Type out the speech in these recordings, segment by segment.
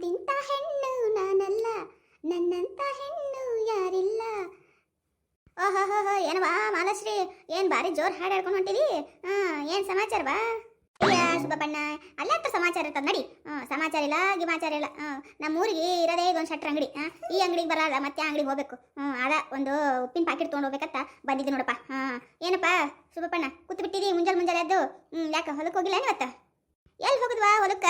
ನನ್ನಂತಿಂತ ಹೆಣ್ಣು ನಾನಲ್ಲ, ನನ್ನಂತ ಹೆಣ್ಣು ಯಾರಿಲ್ಲ. ಓಹೋ ಏನವಾ ಮಾಲಶ್ರೀ, ಏನ್ ಭಾರಿ ಜೋರ್ ಹಾಡು ಹಾಡ್ಕೊಂಡು ಹೊಂಟಿದಿ? ಹಾ, ಏನ್ ಸಮಾಚಾರ ಬಾ ಸುಬ್ಬಣ್ಣ ಅಲ್ಲೇ ಹತ್ರ ಸಮಾಚಾರ ಇರ್ತದ, ನಡಿ. ಹ್ಞೂ ಸಮಾಚಾರ ಇಲ್ಲ, ಗಿಮಾಚಾರ ಇಲ್ಲ. ಹಾಂ ನಮ್ಮ ಊರಿಗೆ ಇರೋದೇ ಒಂದು ಶಟ್ರ ಅಂಗಡಿ. ಹಾಂ, ಈ ಅಂಗಡಿಗೆ ಬರಲ್ಲ, ಮತ್ತೆ ಅಂಗಡಿಗೆ ಹೋಗ್ಬೇಕು. ಹ್ಞೂ ಅದ ಒಂದು ಉಪ್ಪಿನ ಪ್ಯಾಕೆಟ್ ತೊಗೊಂಡು ಹೋಗ್ಬೇಕತ್ತ ಬಂದಿದ್ದೆ ನೋಡಪ್ಪ. ಹಾಂ, ಏನಪ್ಪ, ಸುಬ್ಬಪ್ಪಣ್ಣ ಕೂತು ಮುಂಜಾನೆ ಮುಂಜಾನೆ ಅದು ಹ್ಞೂ ಯಾಕೆ ಹೊಲಕ್ಕೆ ಹೋಗಿಲ್ಲ ಇವತ್ತ ಎಲ್ಲಿ ಹೋಗುದ್ವ ಹೊಲಕ್ಕ?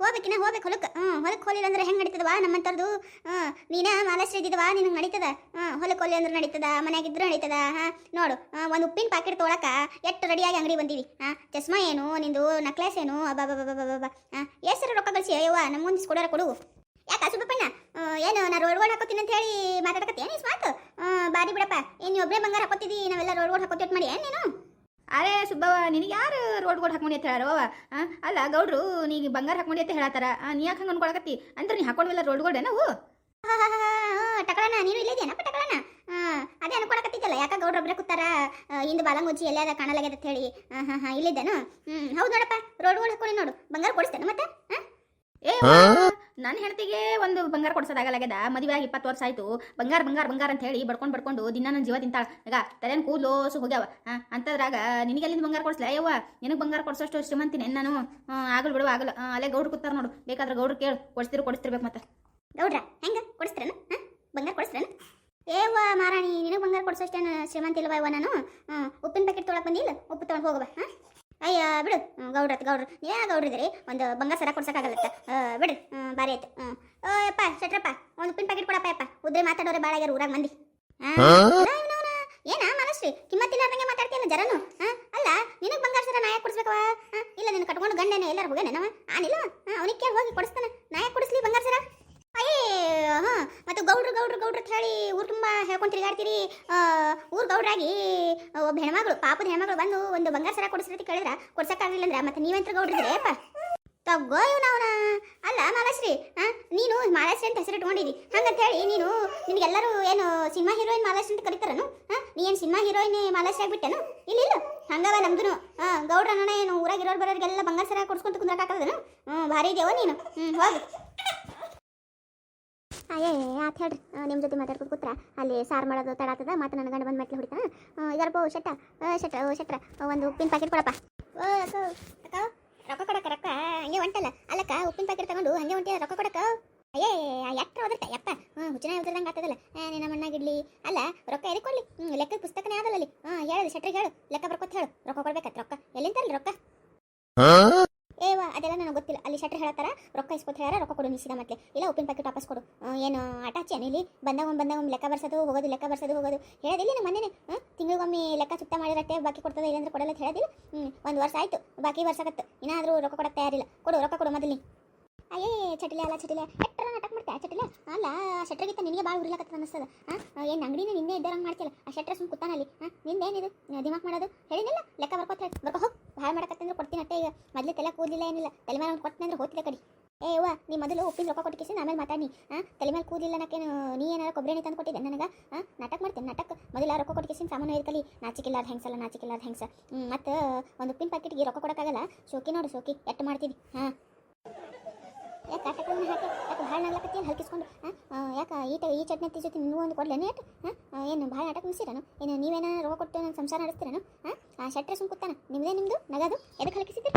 ಹೋಗ್ಬೇಕಿನ ಹೋಗ್ಬೇಕು ಹೊಲಕ್ಕೆ. ಹ್ಞೂ ಹೊಲಕ್ಕೆ ಹೋಲಿಲ್ಲ ಅಂದ್ರೆ ಹೆಂಗೆ ನಡೀತದವಾ ನಮ್ಮಂಥದ್ದು ಹ್ಞೂ ನೀನ ಮಾಲಾಶ್ರೀ ಇದ್ದಿದವಾ ನಿನಗೆ ನಡೀತದ? ಹ್ಞೂ ಹೊಲಕ್ಕೆ ಹೋಲಿ ಅಂದ್ರೆ ನಡೀತದ, ಮನೆಯಾಗಿದ್ರೆ ನಡೀತದ, ಹಾಂ? ನೋಡು ಒಂದು ಉಪ್ಪಿನ ಪ್ಯಾಕೆಟ್ ತೊಳಕ ಎಷ್ಟು ರೆಡಿಯಾಗಿ ಅಂಗಡಿ ಬಂದೀವಿ ಹಾಂ? ಚಸ್ಮಾ ಏನು, ನಿಂದು ನಕ್ಲೆಸ್ ಏನು? ಅಬ್ಬಾ ಹಾಂ ಎಷ್ಟು ರೊಕ್ಕ ಕಳಿಸಿ, ಅಯ್ಯವ್ವ ನಮ್ಮ ಮುಂದೆ ಕೊಡೋರ ಕೊಡು. ಯಾಕ, ಸುಬ್ಬಪ್ಪಣ್ಣ? ಏನು, ನಾ ರೋಡ್ ಗೋಡ್ ಹಾಕೋತೀನಿ ಅಂತ ಹೇಳಿ ಮಾತಾಡಕತ್ತೀನಿ ಸ್ಮಾರ್ಟ್ ಬಾರಿ ಬಿಡಪ್ಪ, ಏನು ಒಬ್ಬರೇ ಬಂಗಾರ ಹಾಕೋತಿದ್ದಿ ನಾವೆಲ್ಲ ರೋಡ್ ಗೋಡ್ ಹಾಕೋತಿ ಮಾಡಿ, ಏನು ನೀನು? ಅರೆ ಸುಬ್ಬವ್ವ ನಿನಗೆ ಯಾರು ರೋಡ್ ಗೋಡ್ ಹಾಕೊಂಡು ಅಂತ ಹೇಳಾರೋ ಆ, ಅಲ್ಲ ಗೌಡ್ರು ನೀ ಬಂಗಾರ ಹಾಕೊಂಡಿ ಅಂತ ಹೇಳತ್ತಾರ ನೀ ಯಾಕೆ ಹಂಗೆ ಅನ್ಕೊಳಕತ್ತಿ? ಅಂದ್ರೆ ನೀ ಹಾಕೊಂಡಿಲ್ಲ ರೋಡ್ ಗೋಡೆ ನಾವು? ಟಕಳಣ ನೀನು ಇಲ್ಲಿದ್ದೇನಪ್ಪ ಟಕಳಣ ಅದೇ ಅನ್ಕೊಳಕತ್ತಿದ್ದಲ್ಲ ಯಾಕ ಗೌಡ್ರ ಒಬ್ರೆ ಕೂತಾರ? ಇಂದು ಬಾಲಂಗುಚ್ಚಿ ಎಲ್ಲೇ ಅದ ಕಾಣಲಾಗ್ಯದ ಅಂತ ಹೇಳಿ. ಹಾಂ ಹಾಂ ಹಾಂ ಇಲ್ಲಿದ್ದೇನು? ಹ್ಞೂ ಹೌದು ನೋಡಪ್ಪ ರೋಡ್ ರೋಡ್ಗಳು ಹಾಕೊಂಡು ನೋಡು ಬಂಗಾರ ಕೊಡಿಸ್ತೇನೆ ಮತ್ತೆ ಹಾಂ ಏ ನನ್ನ ಹೆಂಡತಿಗೆ ಒಂದು ಬಂಗಾರ ಕೊಡ್ಸೋದಾಗಲಾಗ್ಯದ. ಮದುವೆ ಆಗಿ ಇಪ್ಪತ್ತು ವರ್ಷ ಆಯ್ತು. ಬಂಗಾರ ಬಂಗಾರ ಬಂಗಾರ ಅಂತ ಹೇಳಿ ಬಡ್ಕೊಂಡು ಬಡ್ಕೊಂಡು ದಿನ ನನ್ನ ಜೀವ ತಿಂತಾಳ. ಈಗ ಕೂದಲು ಸು ಹೋಗ್ಯಾವ. ಅಂತದ್ರಾಗ ನಿನಗೆ ಅಲ್ಲಿಂದ ಬಂಗಾರ ಕೊಡ್ಸಲ? ಅಯ್ಯವ್ವ ನಿನಗೆ ಬಂಗಾರ ಕೊಡ್ಸೋಷ್ಟು ಶ್ರೀಮಂತಿನಿ. ನಾನು? ಆಗಲ್ ಬಿಡುವ ಆಗಲ್ಲ ಅಲ್ಲೇ ಗೌಡ್ರು ಕೂತಾರ ನೋಡು. ಬೇಕಾದ್ರೆ ಗೌಡ್ರು ಕೇಳು. ಕೊಡಿಸ್ತಿರು ಕೊಡಿಸ್ತಿರ್ಬೇಕು ಮತ್ತೆ. ಗೌಡ್ರ ಹೆಂಗ? ಕೊಡಿಸ್ತಾರೇನು? ಹಾಂ ಬಂಗಾರ ಕೊಡಿಸ್ತಾರೇನು? ಏವ ಮಾರಾಣಿ ನಿನಗೆ ಬಂಗಾರ ಕೊಡಿಸೋಷ್ಟೇನು ಶ್ರೀಮಂತ ಇಲ್ವ ನಾನು? ಉಪ್ಪಿನ ಪ್ಯಾಕೆಟ್ ತೊಳಕ್ ಬಂದಿಲ್ಲ ಉಪ್ಪು ತೊಗೊಂಡು ಹೋಗವ ಹಾಂ? ಅಯ್ಯ ಬಿಡು. ಗೌಡ್ರತ್ ಗೌಡ್ರ ಗೌಡ್ರು. ನೀವೇ ಗೌಡ್ರಿದ್ರಿ ಒಂದು ಬಂಗಾರ ಸರ ಕೊಡ್ಸಕ್ಕಾಗಲ್ಲತ್ತ? ಬಿಡು. ಬಾರಿ ಆಯ್ತು. ಯಪ್ಪ ಶೆಟ್ರಪ್ಪ ಒಂದು ಪಿನ್ ಪ್ಯಾಕೆಟ್ ಕೊಡಪ್ಪ ಯಪ್ಪ. ಉದ್ರೆ ಮಾತಾಡೋರೆ ಭಾಳ ಆಗ್ಯಾರ ಊರಾಗ ಮಂದಿ. ಏನ ಮನಸ್ರಿ? ಕಿಮ್ಮತ್ತಿಲ್ಲಾರ್ದಂಗೆ ಮಾತಾಡ್ತೀಯಲ್ಲ ಜರನು ಅಲ್ಲ ನಿನಗೆ ಬಂಗಾರ ಸರ ನಾಯಕ್ ಕೊಡಿಸ್ಬೇಕವ ಆ, ಇಲ್ಲ ನಿನ್ನ ಕಟ್ಕೊಂಡು ಗಂಡನೆ ಎಲ್ಲಾರು ಹೋಗ್ಯಾನೇನವ ಆನಿಲ್ಲ ಅವನಿಗೆ ಕೇಳಿ ಹೋಗಿ ಕೊಡಿಸ್ತಾನೆ ನಾಯಕ್ ಕೊಡಿಸ್ಲಿ ಬಂಗಾರ ಸರ ಅಯ್ಯೇ ಹಾ ಮತ್ತು ಗೌಡ್ರು ಗೌಡ್ರು ಗೌಡ್ರು ಅಂತ ಹೇಳಿ ಊರು ತುಂಬ ಹೇಳ್ಕೊಂಡು ತಿರುಗಾಡ್ತೀರಿ ಊರು ಗೌಡ್ರಾಗಿ ಒಬ್ಬ ಹೆಣ್ಮಗಳು ಪಾಪದ ಹೆಣ್ಮಗಳು ಬಂದು ಒಂದು ಬಂಗಾರ ಕೇಳಿದ್ರ ಕೊಡ್ಸಕ್ಕಾಗಲಿಲ್ಲ ಅಂದ್ರೆ ಮತ್ತೆ ನೀವಂತ್ರ ಗೌಡ್ರಿದ್ರೆ ಅಪ್ಪ ತಗೋ ಇವನವನ ಅಲ್ಲ, ಮಾಲಾಶ್ರೀ ನೀನು ಮಾಲಾಶ್ರೀ ಅಂತ ಹೆಸರು ಇಟ್ಕೊಂಡಿದ್ದಿ ಹಂಗಂತ ಹೇಳಿ ನೀನು ನಿನಗೆಲ್ಲರೂ ಏನು ಸಿನಿಮಾ ಹೀರೋಯಿನ್ ಮಾಲಾಶ್ರೀ ಅಂತ ಕರೀತಾರನು? ನೀ ಏನು ಸಿನಿಮಾ ಹೀರೋಯಿನ್ ಮಾಲಾಶ್ರೀ ಆಗ್ಬಿಟ್ಟೇನು? ಇಲ್ಲ ಇಲ್ಲ. ಹಂಗವ ನಮ್ದು ಹಾ ಗೌಡ್ರಣ್ಣ ಏನು ಊರಾಗಿರೋರು ಬರೋರಿಗೆಲ್ಲ ಬಂಗಾರ ಸರ ಕೊಡ್ಸ್ಕೊಂತ ಕುಂದ್ರಕ್ಕಾಗದನು ಹ್ಞೂ ಭಾರಿ ದೇವ ನೀನು. ಹ್ಞೂ ಹೋಗು. ಅಯ್ಯೇ ಆತ ಹೇಳ್ರಿ. ನಿಮ್ಮ ಜೊತೆ ಮಾತಾಡ್ಕೊಂಡು ಕೂತ್ರ ಅಲ್ಲಿ ಸಾರು ಮಾಡೋದು ತಡಾತದ ಮತ್ತೆ ನನ್ನ ಗಂಡ ಬಂದು ಮೆಟ್ಲು ಹೊಡಿತಾನ. ಇದರಪ್ಪ ಶೆಟ್ಟ? ಆ, ಶೆಟ್ಟ ಓ ಶೆಟ್ರ ಒಂದು ಉಪ್ಪಿನ ಪ್ಯಾಕೆಟ್ ಕೊಡಪ್ಪ. ಓ ರೊಕ್ಕ ಕೊಡಕ್ಕ ರೊಕ್ಕ? ಹಂಗೆ ಹೊಂಟಲ್ಲ. ಅಲ್ಲಕ್ಕ ಉಪ್ಪಿನ ಪ್ಯಾಕೆಟ್ ತಗೊಂಡು ಹಂಗೆ ಹೊಂಟಿಯ ರೊಕ್ಕ ಕೊಡಕ್ಕ? ಅಯ್ಯೇ ಎಟ್ರ ಹೋದರ್ತ ಯಪ್ಪ. ಹ್ಞೂ ಹುಚ್ಚನ ಹೋದ್ರಂಗೆ ಆಗ್ತದಲ್ಲ. ನಿನ್ನ ಮಣ್ಣಾಗಿಡ್ಲಿ ಅಲ್ಲ ರೊಕ್ಕ ಎದಕ್ಕೆ ಕೊಡ್ಲಿ? ಲೆಕ್ಕ ಪುಸ್ತಕನೇ ಆದಲ್ಲ ಅಲ್ಲಿ ಹಾಂ ಹೇಳು ಶೆಟ್ರಿಗೆ ಹೇಳು. ಲೆಕ್ಕ ಬರ್ಕೊತ ಹೇಳು. ರೊಕ್ಕ ಕೊಡ್ಬೇಕತ್ ರೊಕ್ಕ. ಎಲ್ಲಿಂತಲ್ಲ ರೊಕ್ಕ? ಏವ ಅದೆಲ್ಲ ನನಗೆ ಗೊತ್ತಿಲ್ಲ. ಅಲ್ಲಿ ಶಟ್ರ್ ಹೇಳತ್ತಾರ ರೊಕ್ಕ ಇಸ್ಕೊತ ಹೇಳ ರೊಕ್ಕ ಕೊಡು ನಿಸಿದ ಮತ್ತೆ ಇಲ್ಲ ಉಪ್ಪಿನ ಪ್ಯಾಕೆಟ್ ವಾಪಸ್ ಕೊಡು. ಏನು ಅಟಾಚಿ ಇಲ್ಲಿ? ಬಂದಾಗ ಒಂದು ಬಂದಾಗ ಒಂದು, ಲೆಕ್ಕ ಬರ್ಸೋದು, ಹೋಗೋದು, ಲೆಕ್ಕ ಬರ್ಸೋದು, ಹೋಗೋದು. ಹೇಳೋದಿಲ್ಲ ನಮ್ಮ ಮನೇನೆ. ತಿಂಗಳಿಗೊಮ್ಮೆ ಲೆಕ್ಕ ಸುತ್ತ ಮಾಡಿರತ್ತೆ, ಬಾಕಿ ಕೊಡ್ತದೆ, ಇಲ್ಲಾಂದ್ರೆ ಕೊಡಲ್ಲ ಅಂತ ಹೇಳೋದಿಲ್ಲ. ಒಂದು ವರ್ಷ ಆಯ್ತು, ಬಾಕಿ ವರ್ಷಕತ್ತು ಇನ್ನಾದರೂ ರೊಕ್ಕ ಕೊಡಕ್ಕೆ ತಯಾರಿಲ್ಲ. ಕೊಡು, ರೊಕ್ಕ ಕೊಡು ಮೊದಲು ಅಯ್ಯೇ ಚಟಿಲೆ ಅಲ್ಲ, ಚಟಿಲೆ. ಎಟ್ರ ನಾಟಕ ಮಾಡ್ತೀಯ, ಚಟಿಲೆ? ಅಲ್ಲ ಶಟ್ರಗಿತ್ತ ಶೆಟ್ರಿಗಿಂತ ನಿನಗೆ ಭಾಳ ಉರಿಲಕತ್ತ ಅನಿಸ್ತದ ಹಾಂ ಏನು, ಅಂಗಡಿನ ನಿನ್ನೆ ಇದ್ದಾರಂಗೆ ಮಾಡ್ತಿಲ್ಲ ಆ ಶೆಟ್ರ ಸುಮ್ಮನೆ ಕೂತಾನಲ್ಲಿ ಹಾಂ ನಿಂದೇನಿದು ದಿಮಾಕ್ ಮಾಡೋದು? ಹೇಳಿನಿಲ್ಲ ಲೆಕ್ಕ ಬರ್ಕೋತ ಹೇಳಿ. ಬರ್ಕೋ, ಹೋಗಿ ಭಾಳ ಮಾಡಕತ್ತಂದ್ರೆ ಕೊಡ್ತೀನಿ ಅಟ್ಟೆ ಈಗ. ಮೊದಲು ತಲೆ ಕೂದಲಿಲ್ಲ ಏನಿಲ್ಲ. ತಲೆ ಮೇಲೆ ಒಂದು ಕೊಟ್ಟನಂದ್ರೆ ಹೋಗ್ತಿದೆ ಕಡಿ. ಏ, ಅವ್ವ, ನೀ ಮೊದಲು ಉಪ್ಪಿನ ರೊಕ್ಕ ಕೊಟ್ಟಿಸಿ ಆಮೇಲೆ ಮಾತಾಡಿ ಹಾಂ ತಲೆ ಮೇಲೆ ಕೂದಲಿಲ್ಲ ನಾಕೇನು ನೀ ಏನಾರ ಕೊಬ್ಬರಿ ಎಣ್ಣೆ ತಂದು ಕೊಟ್ಟಿದ್ದೆ ನನಗೆ? ಹಾಂ ನಾಟಕ ಮಾಡ್ತೀನಿ, ನಾಟಕ. ಮೊದಲ ರೊಕ್ಕ ಕೊಟ್ಟಿಸಿ ಸಾಮಾನು ಇರ್ಕಲಿ ಅದು ಹೆಂಗ್ಸಲ್ಲ ನಾಚಿಕಿಲ್ಲಾದ ಹೆಂಗ್ಸ. ಹ್ಞೂ ಮತ್ತು, ಒಂದು ಉಪ್ಪಿನ ಪ್ಯಾಕೆಟ್ಗೆ ರೊಕ್ಕ ಕೊಡೋಕ್ಕಾಗಲ್ಲ. ಶೋಕಿ ನೋಡು, ಶೋಕಿ. ಎಟ್ಟು ಮಾಡ್ತೀವಿ ಹಾಂ? ಯಾಕೆ ಆಟಕನ್ನ ಹಾಕಿ ಯಾಕೆ ಭಾಳ ನಗ್ಲಕತ್ತೀನಿ ಹಲ್ಕಿಸ್ಕೊಂಡು ಯಾಕ ಯಾಕೆ ಈ ಚಟ್ನಿ ಜೊತೆ ನೀವು ಒಂದು ಕೊಡ್ಲೇನು ಏಟು? ಹಾಂ ಏನು ಭಾಳ ನಾಟಕ ಮುಗಿಸಿರನು? ಏನು ನೀವೇನ ರೊಕ್ಕ ಕೊಟ್ಟು ನನ್ನ ಸಂಸಾರ ನಡೆಸ್ತೀರೇನು? ಹಾಂ ಆ, ಶೆಟ್ರೆ ಸುಮ್ ಕೂತಾನ. ನಿಮ್ಮದೇ ನಿಮ್ಮದು ನಗದು? ಎದಕ್ಕೆ ಹಲ್ಕಿಸಿದ್ರಿ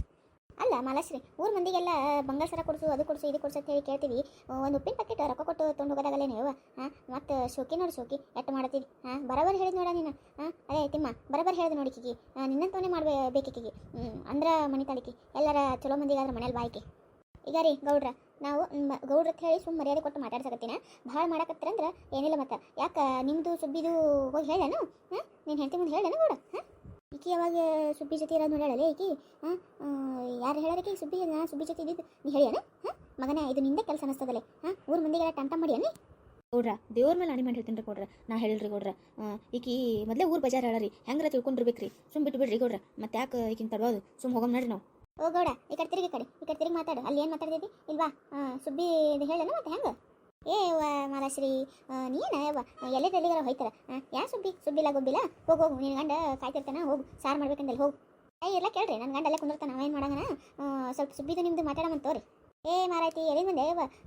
ಅಲ್ಲ, ಮಾಲಾಶ್ರೀ, ಊರ್ ಮಂದಿಗೆಲ್ಲ ಬಂಗಾರ ಸರ ಕೊಡಿಸು, ಅದು ಕೊಡಿಸು, ಇದು ಕೊಡಿಸು ಅಂತ ಹೇಳಿ ಕೇಳ್ತೀವಿ ಒಂದು ಉಪ್ಪಿನ ಪ್ಯಾಕೆಟ್ ರೊಕ್ಕ ಕೊಟ್ಟು ತೊಗೊಂಡು ಹೋಗೋದಾಗಲ್ಲ ನೀವು ಹಾಂ ಮತ್ತು ಶೋಕಿ ನೋಡಿ ಶೋಕಿ ಎಟ್ಟು ಮಾಡ್ತೀವಿ ಹಾಂ ಬರೋಬರ್ ಹೇಳಿದ್ ನೋಡ ನೀನು. ಹಾಂ ಅದೇ ತಿಮ್ಮ, ಬರೋಬರ್ ಹೇಳಿದ್ ನೋಡಿ ಕಿಗಿ ನಿನ್ನಂತವನೇ ಮಾಡಬೇಕಿಕಿಗಿ ಹ್ಞೂ ಅಂದ್ರೆ ಮನೆ ತಾಳಿಕಿ. ಎಲ್ಲರ ಚಲೋ ಮಂದಿಗಾದ್ರೆ ಮನೇಲಿ ಬಾಯ್ಕಿ. ಈಗ ರೀ, ಗೌಡ್ರ, ನಾವು ಗೌಡ್ರ ಅಂತ ಹೇಳಿ ಸುಮ್ಮ ಮರ್ಯಾದೆ ಕೊಟ್ಟು ಮಾತಾಡ್ಸಕತ್ತೀನಿ? ಭಾಳ ಮಾಡಕತ್ತೀರಂದ್ರೆ ಏನಿಲ್ಲ ಮತ್ತೆ. ಯಾಕೆ ನಿಮ್ಮದು ಸುಬ್ಬಿದು ಹೋಗಿ ಹೇಳನು ಹಾಂ? ನೀನು ಹೆಂಡತಿ ಮುಂದೆ ಹೇಳೋಣ ಗೌಡ? ಹಾಂ? ಈಕಿ ಯಾವಾಗ ಸುಬ್ಬಿ ಜೊತೆ ಇರೋದು ನೋಡಲ್ಲ ಈಕಿ? ಹಾಂ? ಯಾರು ಹೇಳೋದಕ್ಕೆ ಸುಬ್ಬಿ, ನಾ ಸುಬ್ಬಿ ಜೊತೆ ಇದ್ದಿದ್ದು ನೀ ಹೇಳಿಯನ? ಹಾಂ? ಮಗನೇ ಇದು ನಿಂದೆ ಕೆಲಸ ಅನಿಸ್ತದಲ್ಲೇ. ಹಾಂ? ಊರು ಮಂದಿಗೆಲ್ಲ ಟಂಟ ಮಾಡಿಯನಿ ಗೌಡ್ರ, ದೇವ್ರ ಮೇಲೆ ಅಣಿ ಮಾಡಿ ಹೇಳ್ತೀನಿ ರೀ ಗೌಡ್ರ. ನಾ ಹೇಳ್ರಿ ಗೌಡ್ರ. ಈಕಿ ಮೊದಲೇ ಊರು ಬಜಾರ್ ಹೇಳರಿ ಹೆಂಗ್ರ ತಿಳ್ಕೊಂಡಿರ್ಬೇಕ್ರಿ? ಸುಮ್ ಬಿಟ್ಟು ಬಿಡ್ರಿ ಗೌಡ್ರ. ಮತ್ತೆ ಯಾಕೆ ಈಕಿನ ತಡೋದು ಸುಮ್ ಹೋಗಮ್ ನಡ್ರಿ ನಾವು. ಓ ಗೌಡ, ಈ ಕಡೆ ತಿರುಗಿ ಕಡೆ, ಈ ಕಡೆ ತಿರುಗಿ ಮಾತಾಡು. ಅಲ್ಲಿ ಏನು ಮಾತಾಡ್ತಿದ್ದಿ? ಇಲ್ವಾ? ಸುಬ್ಬಿ ಇದು ಹೇಳನು ಮತ್ತೆ ಹೆಂಗೆ? ಏ ಮಾಲಾಶ್ರೀ ನೀನು ಎಲ್ಲಿಗಾರ ಹೋಯ್ತಾರ ಯಾ ಸುಬ್ಬಿ? ಸುಬ್ಬಿಲ್ಲ, ಗೊಬ್ಬಿಲ್ಲ? ಹೋಗು ಹೋಗು ನಿನ್ನ ಗಂಡ ಕಾಯ್ತಿರ್ತಾನ, ಹೋಗು, ಸಾರು ಮಾಡ್ಬೇಕಂದಲ್ಲಿ ಹೋಗು. ಏ ಎಲ್ಲ ಕೇಳ್ರಿ ನನ್ನ ಗಂಡ ಅಲ್ಲೇ ಕುಂದಿರ್ತಾನ ಏನು ಮಾಡೋಣ ಸ್ವಲ್ಪ ಸುಬ್ಬಿದು ನಿಮ್ದು ಮಾತಾಡಮಂತ ತೋರಿ. ಏ ಮಾರಾಯ್ತಿ ಎಲ್ಲಿ ಮುಂದೆ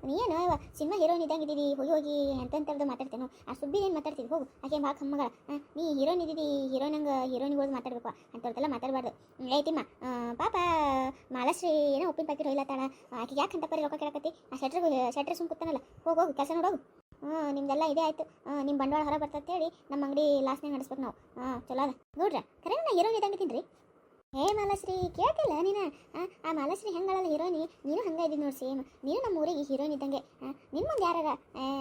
ನೀ ನೀನು ಅವ ಸಿನಿಮಾ ಹೀರೋಯಿನ್ ಇದ್ದಂಗೆ ಇದ್ದೀವಿ ಹೋಗಿ ಹೋಗಿ ಎಂತೆಂಥದ್ದು ಮಾತಾಡ್ತೇನೆ. ಆ ಏನು ಮಾತಾಡ್ತೀವಿ ಹೋಗು, ಆಕೆ ಬಾ ಕಮ್ಮಗಳ ನೀ ಹೀರೋಯಿನ್ ಇದ್ದೀವಿ ಹೀರೋಯಿನಂಗೆ ಹೀರೋಯಿನ್ಗಳು ಮಾತಾಡ್ಬೇಕು ಅಂಥವ್ರದ್ದೆಲ್ಲ ಮಾತಾಡಬಾರ್ದು. ಐತಿಮ್ಮ ಪಾಪ, ಮಾಲಶ್ರೀ ಏನೋ ಉಪ್ಪಿನ ಪ್ಯಾಕೆಟ್ ಹೊಯ್ಲತ್ತಾಳ. ಆಕೆ ಯಾಕೆ ಅಂತ ಪರಿ ರೊಕ್ಕ ಕೇಳಕತ್ತಿ? ಆ ಶೆಟ್ರ್ ಶೆಟ್ರ್ ಸುಮ್ ಕೂತಾನಲ್ಲ. ಹೋಗಿ, ಹೋಗು, ಕೆಲಸ ನೋಡೋಗು ಹ್ಞೂ ನಿಮ್ದೆಲ್ಲ ಇದೇ ಆಯ್ತು. ನಿಮ್ಮ ಬಂಡವಾಳ ಹೊರ ಬರ್ತಂತ ಹೇಳಿ ನಮ್ಮ ಅಂಗಡಿ ಲಾಸ್ನಾಗ ನಡೆಸ್ಬೇಕು ನಾವು. ಹಾಂ ಚಲೋ ಅದ. ನೋಡ್ರಿ, ಕರೆ ನಾ ಹೀರೋಯಿನ್ ಇದ್ದಂಗೆ ತಿನ್ರಿ ಏ ಮಾಲಾಶ್ರೀ ಕೇಳ್ತಿಲ್ಲ ನೀನು? ಆ, ಮಾಲಾಶ್ರೀ ಹೆಂಗಳಲ್ಲ ಹೀರೋನಿ ನೀನು ಹಂಗೆ ಇದ್ದೀನಿ ನೋಡಿ ಸೇಮ್. ನೀನು ನಮ್ಮ ಊರಿಗೆ ಹೀರೋಯಿನ್ ಇದ್ದಂಗೆ. ನಿನ್ನ ನಿನ್ ಮುಂದೆ ಯಾರಾರ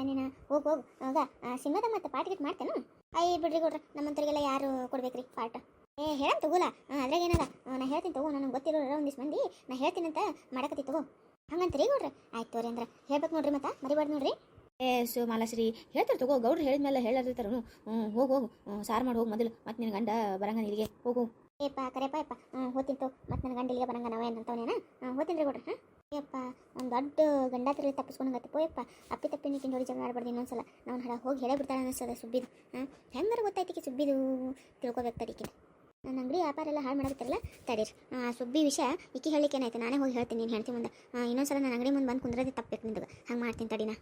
ನೀನ ಹೋಗಿ ಹೋಗು ಆಗ ಸಿನಿಮಾದ ಮತ್ತೆ ಪಾರ್ಟಿ ಗಿಟ್ ಮಾಡ್ತೇನು? ಅಯ್ಯ ಬಿಡ್ರಿ ಕೊಡ್ರಿ ನಮ್ಮಂತರಿಗೆಲ್ಲ ಯಾರು ಕೊಡ್ಬೇಕ್ರಿ ಪಾರ್ಟ್ ಏ ಹೇಳಂತ ತಗೋಲ. ಅದ್ರಾಗ ಏನದ ನಾ ಹೇಳ್ತೀನಿ ತಗೋ ನನಗೆ ಗೊತ್ತಿರೋ ಒಂದಿಷ್ಟು ಮಂದಿ ನಾ ಹೇಳ್ತೀನಿ ಅಂತ ಮಾಡಕತ್ತಿ ತಗೋ. ಹಂಗಂತ್ರಿ ಕೊಡ್ರಿ ಆಯ್ತು ತೋರಿ ಅಂದ್ರೆ ಹೇಳ್ಬೇಕು ನೋಡ್ರಿ ಮತ್ತೆ ಮರಿಬಾರ್ದು ನೋಡ್ರಿ. ಏ ಸು ಮಾಲಶ್ರೀ ಹೇಳ್ತಾರೆ ತಗೋ ಗೌಡ್ರು ಹೇಳಿದ್ಮೇಲೆ ಹೇಳದಿರ್ತಾರ ಹ್ಞೂ ಹೋಗಿ ಹೋಗು ಸಾರು ಮಾಡಿ ಹೋಗಿ ಮೊದಲು. ಮತ್ತೆ ನಿನ್ನ ಗಂಡ ಬರಂಗ ಇಲ್ಲಿಗೆ. ಹೋಗು. ಏಪ್ಪ, ಕರೆಯಪ್ಪ ಯಪ್ಪ ಹ್ಞೂ ಹೋತಿಂತು ಮತ್ತೆ ನನ್ನ ಗಂಡ ಇಲ್ಲಿಗೆ ಬರಂಗ ನಾವೇ ಅಂತವನೇನ? ಹೋತೀನಿ ರೀ ಕೊಡ್ರಿ ಹಾಂ ಯಪ್ಪ ಒಂದು ದೊಡ್ಡ ಗಂಡಾತ್ರಿ ತಪ್ಪಿಸ್ಕೊಂಡಂಗತ್ತೆ ಪೋಯಪ್ಪ ಅಪ್ಪಿ ತಪ್ಪಿ ನಿಕ್ಕಿನ ನೋಡಿ ಜಗಳ ಆಡ್ಬಾರ್ದು ಇನ್ನೊಂದ್ಸಲ. ನಾವು ಹಡ ಹೋಗಿ ಹೇಳೇ ಬಿಡ್ತಾಳೆ ಅನಿಸ್ತದೆ ಸುಬ್ಬಿದು. ಹಾಂ ಹೆಂಗಾರ ಗೊತ್ತಾಯ್ತಿಕ್ಕೆ ಸುಬ್ಬಿದು? ತಿಳ್ಕೊಬೇಕು ತಡಿಕಿನ ನನ್ನ ಅಂಗಡಿ ವ್ಯಾಪಾರ ಎಲ್ಲ ಹಾಳು ಮಾಡಬೇಕಲ್ಲ ತಡೀರಿ. ಸುಬ್ಬಿ ವಿಷಯ ಇಕ್ಕಿ ಹೇಳಿಕೆ ಏನಾಯ್ತು? ನಾನೇ ಹೋಗಿ ಹೇಳ್ತೀನಿ, ನೀನು ಹೇಳ್ತೀನಿ ಮುಂದೆ. ಇನ್ನೊಂದ್ಸಲ ನನ್ನ ಅಂಗಡಿ ಮುಂದೆ ಬಂದು ಕುಂದ್ರದೇ ತಪ್ಪಬೇಕು ನಿಂದು. ಹಂಗೆ ಮಾಡ್ತೀನಿ ತಡಿನಾ.